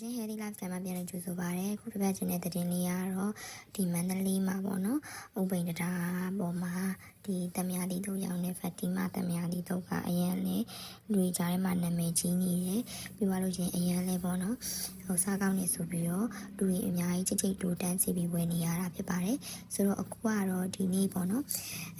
ရှင် healthy lifestyle မှာပြန်လည်ကြိုဆိုပါရစေခုပြပြချင်တဲ့သတင်းလေးကတော့ဒီမန္တလေးမှာပေါ့နော်ဥပိန်တရာပေါ်မှာ ဒီတမယာတီတို့ရောင်းတဲ့ဖတ်တီမာတမယာတီတို့ကအရန်လေးလူကြီးကြားထဲမှာနာမည်ကြီးနေတယ်ပြီးသွားလို့ချင်းအရန်လေးပေါ့နော်ဟိုစားကောင်းနေဆိုပြီးတော့လူကြီးအများကြီးချိတ်ချိတ်တူတန်းစီပြီးဝယ်နေရတာဖြစ်ပါတယ်ဆိုတော့အခုကတော့ဒီနေ့ပေါ့နော်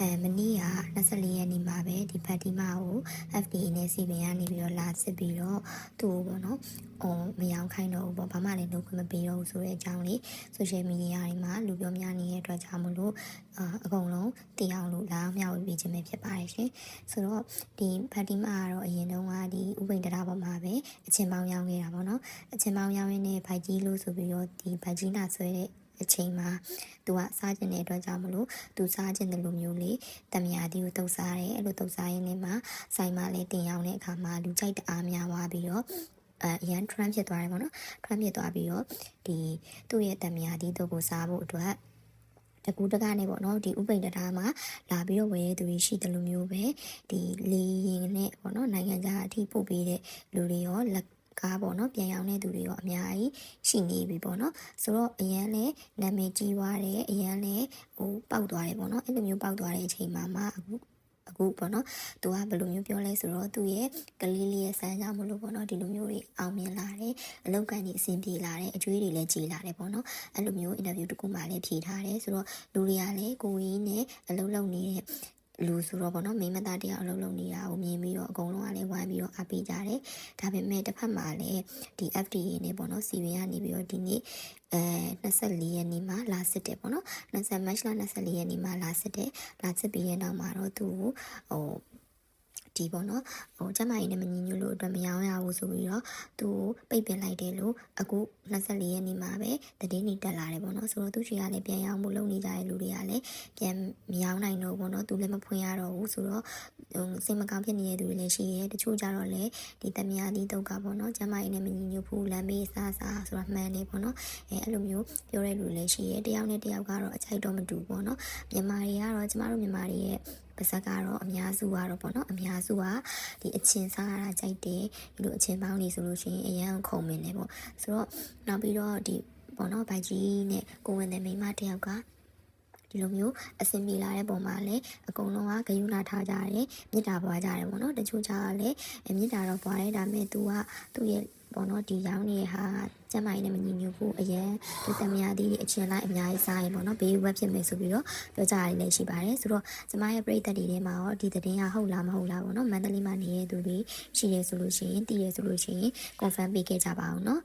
အဲမနေ့က24ရက်နေ့မှာပဲဒီဖတ်တီမာကို FDA နဲ့စီပင်ကနေပြီးတော့လာစစ်ပြီးတော့သူ့ကိုပေါ့နော်ဟိုမယောင်ခိုင်းတော့ဘူးပေါ့ဘာမှလည်းလုပ်ခွင့်မပေးတော့ဘူးဆိုတဲ့အကြောင်းလေး social media တွေမှာလူပြောများနေတဲ့အတွက်ကြောင့်မလို့အာအကုန်လုံးသိအောင်လို့လာမျှဝေပေးခြင်းပဲဖြစ်ပါတယ်ရှင်ဆိုတော့ဒီဖတ်တီမာကတော့အရင်တုန်းကဒီဥပိန်တရားပေါ်မှာပဲအချင်းပေါင်းရောင်းခဲ့တာပေါ့နော်အချင်းပေါင်းရောင်းရင်းနဲ့ဗိုက်ကြီးလို့ဆိုပြီးတော့ဒီဗိုက်ကြီးနာဆွဲတဲ့အချိန်မှာသူကစားကျင်တဲ့အတွက်ကြောင့်မလို့သူစားကျင်တဲ့လူမျိုးလေးတမယာတီကိုတုတ်စားတယ်အဲ့လိုတုတ်စားရင်းနဲ့မှဆိုင်မှာလည်းတင်ရောင်းတဲ့အခါမှာလူကြိုက်တအားများသွားပြီးတော့အဲအရန် trend ဖြစ်သွားတယ်ပေါ့နော် trend ဖြစ်သွားပြီးတော့ဒီသူ့ရဲ့တမယာဒီတို့ကိုစားဖို့အတွက် တကူတကနေပေါ့နော်ဒီဥပိန်တရာမှာလာပြီးတော့ဝယ်ရတဲ့သူတွေရှိတယ်လို့မျိုးပဲဒီလေရင်နဲ့ပေါ့နော်နိုင်ငံခြားအထိပို့ပေးတဲ့လူတွေရောလက်ကားပေါ့နော်ပြန်ရောင်းတဲ့သူတွေရောအများကြီးရှိနေပြီပေါ့နော်ဆိုတော့အရန်လဲနာမည်ကြီးသွားတယ်အရန်လဲဟိုပေါက်သွားတယ်ပေါ့နော်အဲ့လိုမျိုးပေါက်သွားတဲ့အချိန်မှာမှအခု အခုပေါ့နော်သူကဘယ်လိုမျိုးပြောလဲဆိုတော့သူ့ရဲ့ကလေးလေးရဲ့စမ်းကြောင့်မလို့ပေါ့နော်ဒီလိုမျိုးတွေအောင်မြင်လာတယ်အလောက်ကန်ကြီးအဆင်ပြေလာတယ်အကျွေးတွေလည်းကြီးလာတယ်ပေါ့နော်အဲ့လိုမျိုးအင်တာဗျူးတစ်ခုမှလည်းဖြေထားတယ်ဆိုတော့လူတွေကလည်းကိုကြီးနဲ့အလုပ်လုပ်နေတဲ့ လူဆိုတော့ပေါ့နော်မိန်းမသားတရားအလုပ်လုပ်နေတာကိုမြင်ပြီးတော့အကုန်လုံးကလည်းဝိုင်းပြီးတော့အားပေးကြတယ်ဒါပေမဲ့တစ်ဖက်မှာလည်းဒီ FDA နဲ့ပေါ့နော်စီဗီကနေပြီးတော့ဒီနေ့အဲ24ရက်နေ့မှာလာစစ်တယ်ပေါ့နော်20 match လ24ရက်နေ့မှာလာစစ်တယ်လာစစ်ပြီးတဲ့နောက်မှာတော့သူ့ကိုဟို ဒီပေါ့နော်ဟိုကျမကြီးနဲ့မညီညွတ်လို့အတွက်မရောင်းရဘူးဆိုပြီးတော့သူ့ကိုပိတ်ပင်လိုက်တယ်လို့အခု24ရက်နေ့မှာပဲတည်င်းနေတက်လာတယ်ပေါ့နော်ဆိုတော့သူ့ချီကလည်းပြန်ရောင်းဖို့လုပ်နေကြတဲ့လူတွေကလည်းပြန်မရောင်းနိုင်တော့ဘူးပေါ့နော်သူလည်းမဖွင့်ရတော့ဘူးဆိုတော့ဟိုစိတ်မကောင်းဖြစ်နေတဲ့သူတွေလည်းရှိရဲတချို့ကြတော့လည်းဒီတမယာဒီတုတ်ကပေါ့နော်ကျမကြီးနဲ့မညီညွတ်ဘူးလမ်းမေးစားစားဆိုတာမှန်တယ်ပေါ့နော်အဲအဲ့လိုမျိုးပြောတဲ့လူလည်းရှိရဲတယောက်နဲ့တယောက်ကတော့အချိုက်တော့မတူဘူးပေါ့နော်မြန်မာတွေကတော့ကျမတို့မြန်မာတွေရဲ့ ပါဇက်ကတော့အများစုကတော့ပေါ့နော်အများစုကဒီအချင်းစားရတာကြိုက်တယ်ဒီလိုအချင်းပေါင်းနေဆိုလို့ရှိရင်အရန်ခုံမင်းတယ်ပေါ့ဆိုတော့နောက်ပြီးတော့ဒီပေါ့နော်ဗိုက်ကြီးနဲ့ကိုဝင်တဲ့မိန်းမတစ်ယောက်ကဒီလိုမျိုးအစင်ပြေလာတဲ့ပုံမှာလည်းအကုန်လုံးကဂယုဏထားကြတယ်မေတ္တာပွားကြတယ်ပေါ့နော်တချို့ကြတော့လည်းမေတ္တာတော့ပွားတယ်ဒါပေမဲ့ तू ကသူ့ရဲ့ ပေါ့နော်ဒီရောင်းနေတဲ့ဟာကျမကြီးနဲ့မညီညွတ်ဘူးအရင်ဒီတမယာတီးအချင်းလိုက်အများကြီးစားရင်ပေါ့နော်ဘေးဝက်ဖြစ်မယ်ဆိုပြီးတော့ပြောကြရည်လည်းရှိပါတယ်ဆိုတော့ကျမရဲ့ပရိသတ်တွေထဲမှာရောဒီသတင်းကဟုတ်လားမဟုတ်လားပေါ့နော်မန္တလေးမှာနေတဲ့သူတွေရှိတယ်ဆိုလို့ရှိရင်တည်ရဆိုလို့ရှိရင် confirm ပေးခဲ့ကြပါအောင်နော်